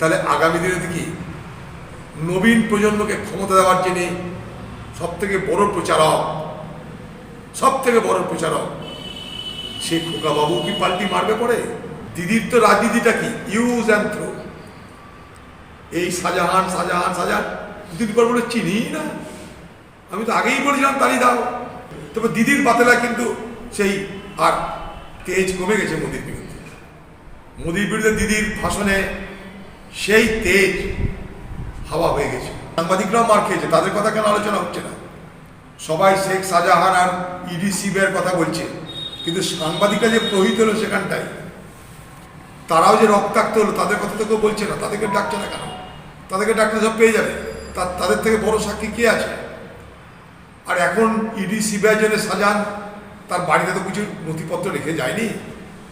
তাহলে আগামী দিনে কি? নবীন প্রজন্মকে ক্ষমতা দেওয়ার জন্য সব থেকে বড় প্রচারক সব থেকে বড় প্রচারক সে বাবু কি পাল্টি মারবে পরে? দিদির তো রাজনীতিটা কি? ইউজ অ্যান্ড থ্রো এই শাহজাহান শাহজাহান শাহজাহান, দিদির পর বলে চিনি না। আমি তো আগেই বলেছিলাম তালি দাও। তবে দিদির বাতেলা কিন্তু সেই, আর তেজ কমে গেছে মোদির বিরুদ্ধে। মোদির বিরুদ্ধে দিদির ভাষণে সেই তেজ হাওয়া হয়ে গেছে। সাংবাদিকরাও মার খেয়েছে, তাদের কথা কেন আলোচনা হচ্ছে না? সবাই শেখ শাহজাহান আর ইডি সিবিআইয়ের কথা বলছে। কিন্তু সাংবাদিকরা যে প্রহিত হলো সেখানটায়, তারাও যে রক্তাক্ত হলো, তাদের কথা তো কেউ বলছে না। তাদেরকে ডাকছে না কেন? তাদেরকে ডাকলে সব পেয়ে যাবে। তা- তাদের থেকে বড় সাক্ষী কে আছে? আর এখন ইডি সিবিআই জন্য সাজান তার বাড়িতে তো কিছু নথিপত্র রেখে যায়নি?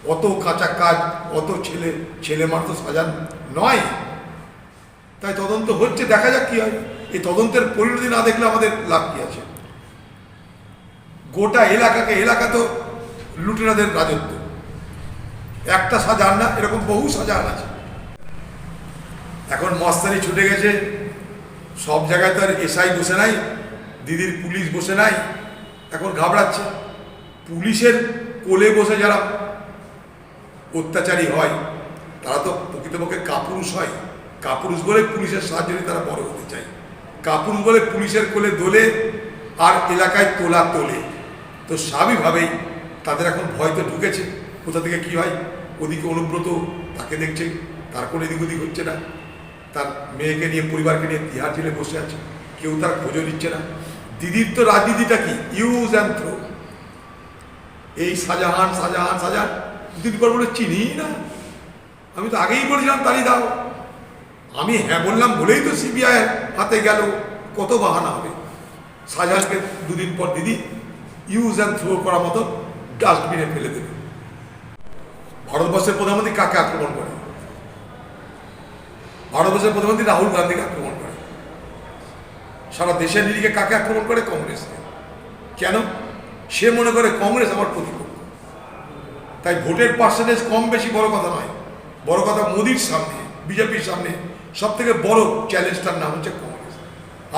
অত কাঁচা কাজ, অত ছেলে ছেলে মার তো সাজান নয়। তাই তদন্ত হচ্ছে, দেখা যাক কি হয়। এই তদন্তের পরিণতি না দেখলে আমাদের লাভ কি আছে? গোটা এলাকাকে, এলাকা তো লুটেরাদের রাজত্ব। একটা সাজান না, এরকম বহু সাজান আছে। এখন মস্তানি ছুটে গেছে। সব জায়গায় তো আর এসআই বসে নাই, দিদির পুলিশ বসে নাই, এখন ঘাবড়াচ্ছে। পুলিশের কোলে বসে যারা অত্যাচারী হয়, তারা তো প্রকৃতপক্ষে কাপুরুষ হয়। কাপুরুষ বলে পুলিশের সাহায্য নিয়ে তারা বড় হতে চায়। কাপুরুষ বলে পুলিশের কোলে দোলে আর এলাকায় তোলা তোলে। তো স্বাভাবিকভাবেই তাদের এখন ভয় তো ঢুকেছে। কোথা থেকে কি হয়? ওদিকে অনুব্রত তাকে দেখছে, তার কোনো এদিক ওদিক হচ্ছে না। তার মেয়েকে নিয়ে, পরিবারকে নিয়ে তিহার জেলে বসে আছে। কেউ তার খোঁজও নিচ্ছে না। দিদির তো রাজনীতিটা কি? Use and throw. এই শাহজাহান শাহজাহান শাহজাহান দিদি পর বলে চিনি না। আমি তো আগেই বলেছিলাম, তালি দাও। আমি হ্যাঁ বললাম বলেই তো সিবিআই হাতে গেল, কত বাহানা হবে। শাহজাহানকে দুদিন পর দিদি ইউজ অ্যান্ড থ্রো করার মতো ডাস্টবিনে ফেলে দেবে। ভারতবর্ষের প্রধানমন্ত্রী কাকে আক্রমণ করে? ভারতবর্ষের প্রধানমন্ত্রী রাহুল গান্ধীকে আক্রমণ করে। সারা দেশের নিরিখে কাকে আক্রমণ করে? কংগ্রেসকে। কেন? সে মনে করে কংগ্রেস আমার প্রতিপক্ষ। তাই ভোটের পার্সেন্টেজ কম বেশি বড় কথা নয়। বড় কথা মোদির সামনে বিজেপির সামনে সব থেকে বড় চ্যালেঞ্জটার নাম হচ্ছে কংগ্রেস।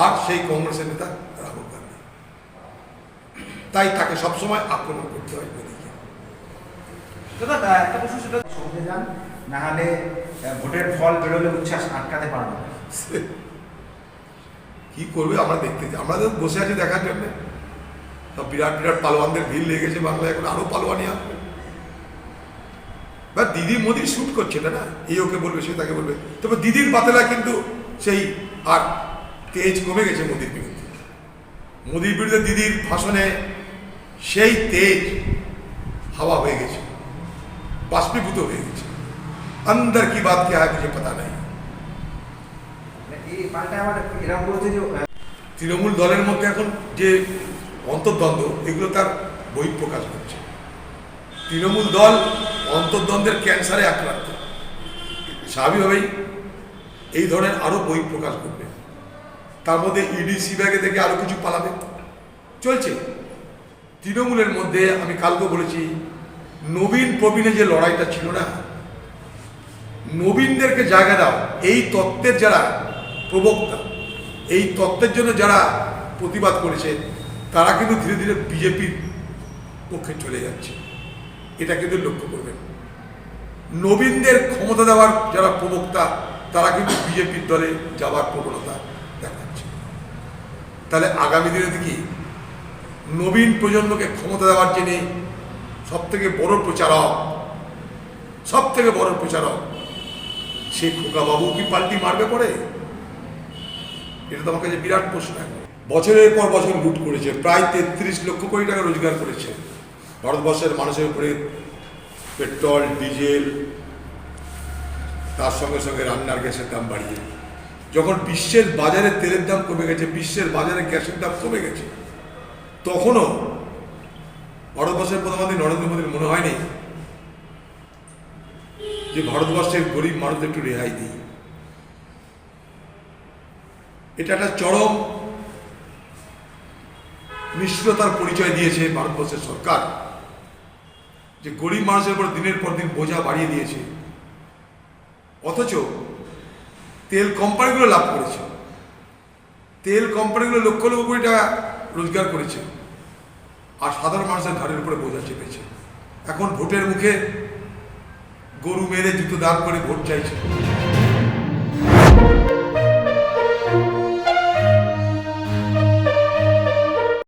আর সেই কংগ্রেসের নেতা রাহুল গান্ধী। তাই তাকে সবসময় আক্রমণ করতে হয় মোদীকে। একটা প্রশ্ন সেটা সঙ্গে যান না হলে ভোটের ফল বেরোলে উচ্ছ্বাস আটকাতে পারব না। কি করবে আমরা দেখতে চাই আমরা তো বসে আছি দেখার জন্য। সব বিরাট বিরাট পালোয়ানদের ভিড় লেগেছে বাংলায় এখন আরও পালোয়ানি আসবে। বা দিদি মোদির শ্যুট করছে না না? এই ওকে বলবে, সে তাকে বলবে। তবে দিদির বাতেলা কিন্তু সেই আর তেজ কমে গেছে মোদির বিরুদ্ধে। মোদির বিরুদ্ধে দিদির ভাষণে সেই তেজ হাওয়া হয়ে গেছে, বাষ্পীভূত হয়ে গেছে। অন্দর কি বাত কে হয় পতা যে তৃণমূল দলের মধ্যে এখন যে অন্তর্দ্বন্দ্ব, এগুলো তার বহিঃপ্রকাশ করছে তৃণমূল দল অন্তর্দ্বন্দ্বের ক্যান্সারে আক্রান্ত। স্বাভাবিকভাবেই এই ধরনের আরও বই প্রকাশ করবে। তার মধ্যে ইডি সিবিআইকে থেকে আরও কিছু পালাবে। চলছে। তৃণমূলের মধ্যে আমি কালকে বলেছি, নবীন প্রবীণে যে লড়াইটা ছিল না, নবীনদেরকে জায়গা দাও। এই তত্ত্বের যারা প্রবক্তা, এই তত্ত্বের জন্য যারা প্রতিবাদ করেছে, তারা কিন্তু ধীরে ধীরে বিজেপির পক্ষে চলে যাচ্ছে। এটা কিন্তু লক্ষ্য করবেন। নবীনদের ক্ষমতা দেওয়ার যারা প্রবক্তা, তারা কিন্তু বিজেপির দলে যাওয়ার প্রবণতা দেখাচ্ছে। তাহলে আগামী দিনে কি নবীন প্রজন্মকে ক্ষমতা দেওয়ার জন্য সব থেকে বড় প্রচারক সব থেকে বড় প্রচারক সে খোকা বাবু কি পাল্টি মারবে পরে? এটা তো আমার কাছে বিরাট প্রশ্ন বছরের পর বছর লুট করেছে, প্রায় তেত্রিশ লক্ষ কোটি টাকা রোজগার করেছে। ভারতবর্ষের মানুষের উপরে পেট্রোল, ডিজেল, তার সঙ্গে সঙ্গে রান্নার গ্যাসের দাম বাড়িয়ে যখন বিশ্বের বাজারে তেলের দাম কমে গেছে, বিশ্বের বাজারে গ্যাসের দাম কমে গেছে, তখনও ভারতবর্ষের প্রধানমন্ত্রী নরেন্দ্র মোদীর মনে হয়নি যে ভারতবর্ষের গরিব মানুষদের একটু রেহাই দিই। এটা একটা চরম মিশ্রতার পরিচয় দিয়েছে ভারতবর্ষের সরকার। যে গরিব মানুষের উপর দিনের পর দিন বোঝা বাড়িয়ে দিয়েছে। অথচ তেল কোম্পানিগুলো লাভ করেছে। তেল কোম্পানিগুলো লক্ষ লক্ষ কোটি টাকা রোজগার করেছে। আর সাধারণ মানুষের ঘাড়ের উপরে বোঝা চেপেছে। এখন ভোটের মুখে গরু মেরে জুতো দাগ করে ভোট চাইছে।